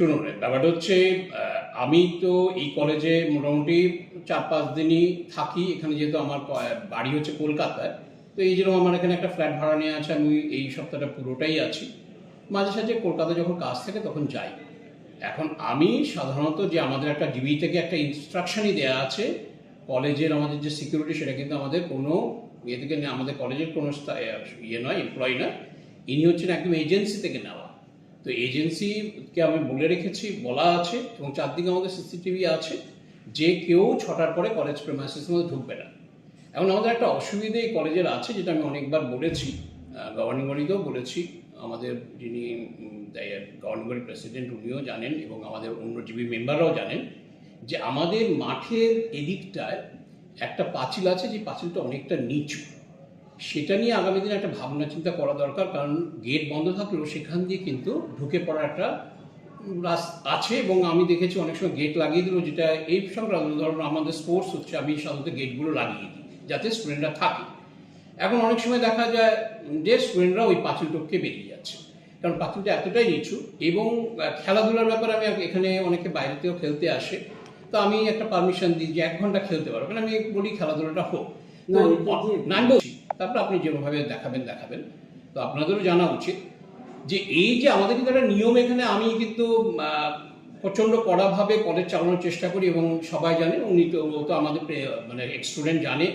শুনুন, ব্যাপারটা হচ্ছে আমি তো এই কলেজে মোটামুটি চার পাঁচ দিনই থাকি। এখানে যেহেতু আমার বাড়ি হচ্ছে কলকাতায়, তো এই জন্য আমার এখানে একটা ফ্ল্যাট ভাড়া নিয়ে আছে, আমি এই সপ্তাহটা পুরোটাই আছি। মাঝে সাঝে কলকাতা যখন কাজ থাকে তখন যাই। এখন আমি সাধারণত যে আমাদের একটা ডিবি থেকে একটা ইনস্ট্রাকশনই দেওয়া আছে, কলেজের আমাদের যে সিকিউরিটি সেটা কিন্তু আমাদের কোনো ইয়ে থেকে আমাদের কলেজের কোনো ইয়ে নয় এমপ্লয়ি নয়। ইনি হচ্ছেন একদম এজেন্সি থেকে নেওয়া। তো এজেন্সিকে আমি বলে রেখেছি, বলা আছে এবং চারদিকে আমাদের সিসিটিভি আছে, যে কেউ ছটার পরে কলেজ প্রেমাসিসের মধ্যে ঢুকবে না। এখন আমাদের একটা অসুবিধে এই কলেজের আছে, যেটা আমি অনেকবার বলেছি গভর্নিং বডিতেও বলেছি, আমাদের যিনি গভর্নিং বডি প্রেসিডেন্ট উনিও জানেন এবং আমাদের অন্য জিবি মেম্বাররাও জানেন, যে আমাদের মাঠের এদিকটায় একটা পাঁচিল আছে, যে পাঁচিলটা অনেকটা নিচু। সেটা নিয়ে আগামী দিনে একটা ভাবনা চিন্তা করা দরকার কারণ গেট বন্ধ থাকলেও সেখান দিয়ে কিন্তু ঢুকে পড়ার একটা আছে এবং আমি দেখেছি অনেক সময় গেট লাগিয়ে দিল যেটা এই সংক্রান্ত ধরুন আমাদের স্পোর্টস হচ্ছে আমি সাধারণত গেটগুলো লাগিয়ে দিই যাতে স্টুডেন্টরা থাকে। এখন অনেক সময় দেখা যায় যে স্টুডেন্টরা ওই পাঁচিল টপকে বেরিয়ে যাচ্ছে কারণ পাঁচিলটা এতটাই নিচু এবং খেলাধুলার ব্যাপারে আমি এখানে অনেকে বাইরেতেও খেলতে আসে তো আমি একটা পারমিশন দিই যে এক ঘণ্টা খেলতে পারব মানে আমি বলি খেলাধুলাটা হোক। না, বলছি তারপর আপনি যেভাবে দেখাবেন দেখাবেন। তো আপনাদেরও জানা উচিত যে এই যে আমাদের কিন্তু একটা নিয়ম এখানে, আমি কিন্তু প্রচণ্ড কড়াভাবে কলেজ চালানোর চেষ্টা করি এবং সবাই জানে, উনি তো, ও তো আমাদের মানে স্টুডেন্ট জানে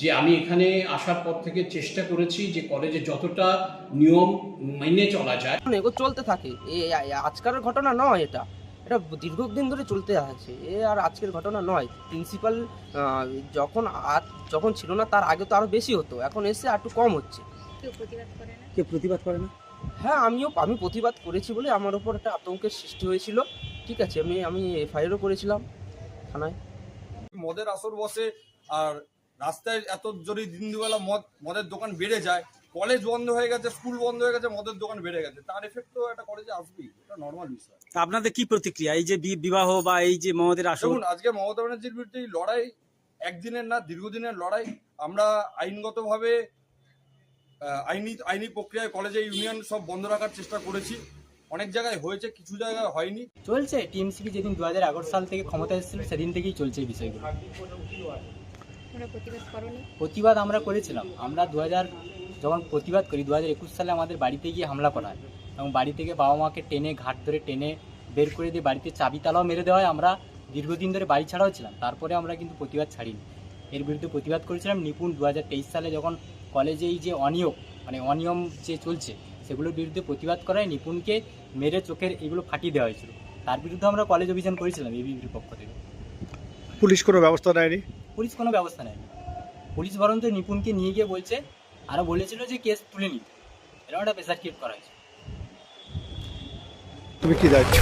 যে আমি এখানে আসার পর থেকে চেষ্টা করেছি যে কলেজে যতটা নিয়ম মেনে চলা যায়। চলতে থাকে। আজকের ঘটনা নয় এটা। এটা দীর্ঘদিন ধরে চলতে আছে। এ আর আজকের ঘটনা নয়। প্রিন্সিপাল যখন যখন ছিল না তার আগে তো আরও বেশি হতো। এখন এসে আর একটু কম হচ্ছে। কেউ প্রতিবাদ করে না? কে প্রতিবাদ করে না? হ্যাঁ আমিও আমি প্রতিবাদ করেছি বলে আমার ওপর একটা আতঙ্কের সৃষ্টি হয়েছিল। ঠিক আছে আমি আমি এফআইআরও করেছিলাম থানায়। মদের আসর বসে আর রাস্তায় এত যদি দিন দুবেলা মদ মদের দোকান বেড়ে যায়। কলেজ বন্ধ হয়ে গেছে স্কুল বন্ধ হয়ে গেছে মদের দোকান বেড়ে গেছে। তার এফেক্ট তো একটা কলেজে আসবেই এটা নর্মাল বিষয়। তা আপনাদের কি প্রতিক্রিয়া? এই যে বি- বিবাহ বা এই যে মমদের আসর দেখুন আজকে মমতা ব্যানার্জির বিরুদ্ধে এই লড়াই একদিনের না দীর্ঘদিনের লড়াই আমরা আইনগতভাবে আহ, আইনি আইনি প্রক্রিয়ায় কলেজে ইউনিয়ন সব বন্ধ রাখার চেষ্টা করেছি। অনেক জায়গায় হয়েছে কিছু জায়গায় হয়নি। চলছে? টিএমসিপি যেদিন দু হাজার এগারো সাল থেকে ক্ষমতা এসেছিল সেদিন থেকেই চলছে এই বিষয়গুলো। তোমরা প্রতিবাদ প্রতিবাদ আমরা করেছিলাম। আমরা দু হাজার যখন প্রতিবাদ করি দু হাজার একুশ সালে আমাদের বাড়িতে গিয়ে হামলা করা হয় এবং বাড়ি থেকে বাবা মাকে টেনে ঘাট ধরে টেনে বের করে দিয়ে বাড়িতে চাবি তালাও মেরে দেওয়া হয়। আমরা দীর্ঘদিন ধরে বাড়ি ছাড়াও ছিলাম। তারপরে আমরা কিন্তু প্রতিবাদ ছাড়িনি। এর বিরুদ্ধে প্রতিবাদ করেছিলাম নিপুণ দু হাজার তেইশ সালে যখন কলেজে এই যে অনিয়ম মানে অনিয়ম যে চলছে সেগুলোর বিরুদ্ধে প্রতিবাদ করায় নিপুণকে মেরে চোখের এগুলো ফাটিয়ে দেওয়া হয়েছিল। তার বিরুদ্ধে আমরা কলেজ অভিযান করেছিলাম এবিপির পক্ষ থেকে। পুলিশ কোনো ব্যবস্থা নেয়নি? পুলিশ কোনো ব্যবস্থা নেয়নি। পুলিশ বরঞ্চ নিপুণকে নিয়ে গিয়ে বলছে আরও বলেছিল যে কেস তুলে নিতে। এরকম একটা প্রেসার ক্রিয়েট করা হয়েছে। তুমি কি দায়িত্ব